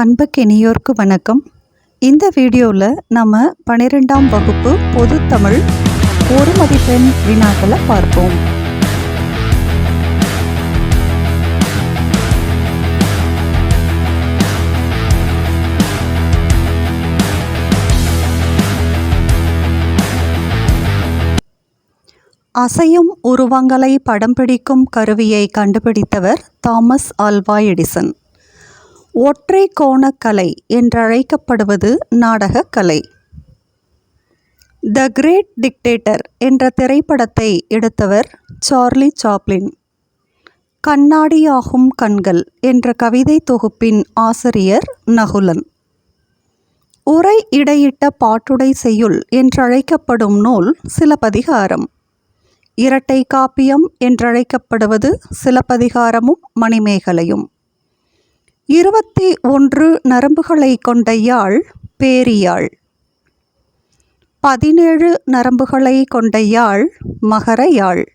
அன்புக்கினியோர்க்கு வணக்கம். இந்த வீடியோவில் நம்ம பன்னிரெண்டாம் வகுப்பு பொது தமிழ் ஒரு மதிப்பெண் வினாக்களை பார்ப்போம். அசையும் உருவங்களை படம் பிடிக்கும் கருவியை கண்டுபிடித்தவர் தாமஸ் ஆல்வா எடிசன். ஒற்றை கோணக்கலை என்றழைக்கப்படுவது நாடகக்கலை. த கிரேட் டிக்டேட்டர் என்ற திரைப்படத்தை எடுத்தவர் சார்லி சாப்ளின் கண்ணாடியாகும் கண்கள் என்ற கவிதை தொகுப்பின் ஆசிரியர் நகுலன். உரை இடையிட்ட பாட்டுடை செய்யுள் என்றழைக்கப்படும் நூல் சிலப்பதிகாரம். இரட்டை காப்பியம் என்றழைக்கப்படுவது சிலப்பதிகாரமும் மணிமேகலையும். இருபத்தி ஒன்று நரம்புகளை கொண்ட யாழ் பேரியாழ். பதினேழு நரம்புகளை கொண்ட யாழ் மகர யாழ்.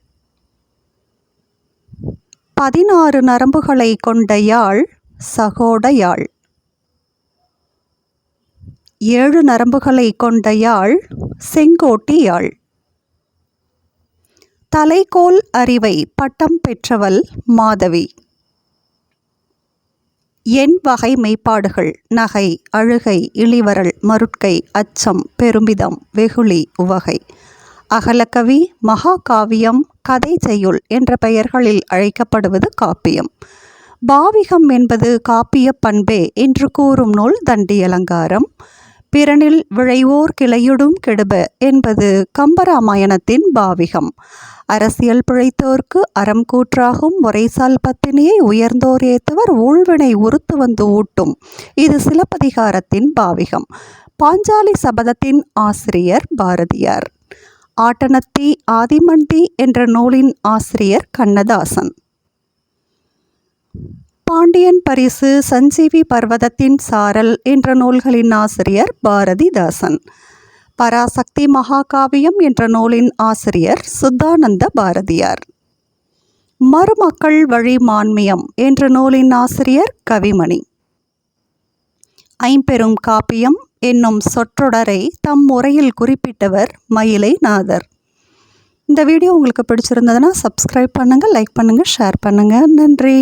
பதினாறு நரம்புகளை கொண்ட யாழ் சகோட யாழ். ஏழு நரம்புகளை கொண்ட யாழ் செங்கோட்டி யாழ். தலைகோல் அறிவை பட்டம் பெற்றவள் மாதவி. எண் வகை மெய்ப்பாடுகள் நகை அழுகை இளிவரல் மருட்கை அச்சம் பெருமிதம் வெகுளி உவகை. அகலக்கவி மகாகாவியம் கதை செய்யுள் என்ற பெயர்களில் அழைக்கப்படுவது காப்பியம். பாவிகம் என்பது காப்பிய பண்பே என்று கூறும் நூல் தண்டி அலங்காரம் பிறனில் விழைவோர் கிளையுடும் கெடுப என்பது கம்பராமாயணத்தின் பாவிகம். அரசியல் பிழைத்தோர்க்கு அறம் கூற்றாகும் முறைசால் பத்தினியை உயர்ந்தோர் ஏத்துவர் ஊழ்வினை உறுத்து வந்து ஊட்டும். இது சிலப்பதிகாரத்தின் பாவிகம். பாஞ்சாலி சபதத்தின் ஆசிரியர் பாரதியார். ஆட்டனத்தி ஆதிமந்தி என்ற நூலின் ஆசிரியர் கண்ணதாசன். பாண்டியன் பரிசு சஞ்சீவி பர்வதத்தின் சாரல் என்ற நூல்களின் ஆசிரியர் பாரதிதாசன். பராசக்தி மகாகாவியம் என்ற நூலின் ஆசிரியர் சுத்தானந்த பாரதியார். மருமக்கள் வழி மான்மியம் என்ற நூலின் ஆசிரியர் கவிமணி. ஐம்பெரும் காப்பியம் என்னும் சொற்றொடரை தம் முறையில் குறிப்பிட்டவர் மயிலை நாதர். இந்த வீடியோ உங்களுக்கு பிடிச்சிருந்ததுன்னா சப்ஸ்கிரைப் பண்ணுங்கள் லைக் பண்ணுங்கள் ஷேர் பண்ணுங்கள் நன்றி.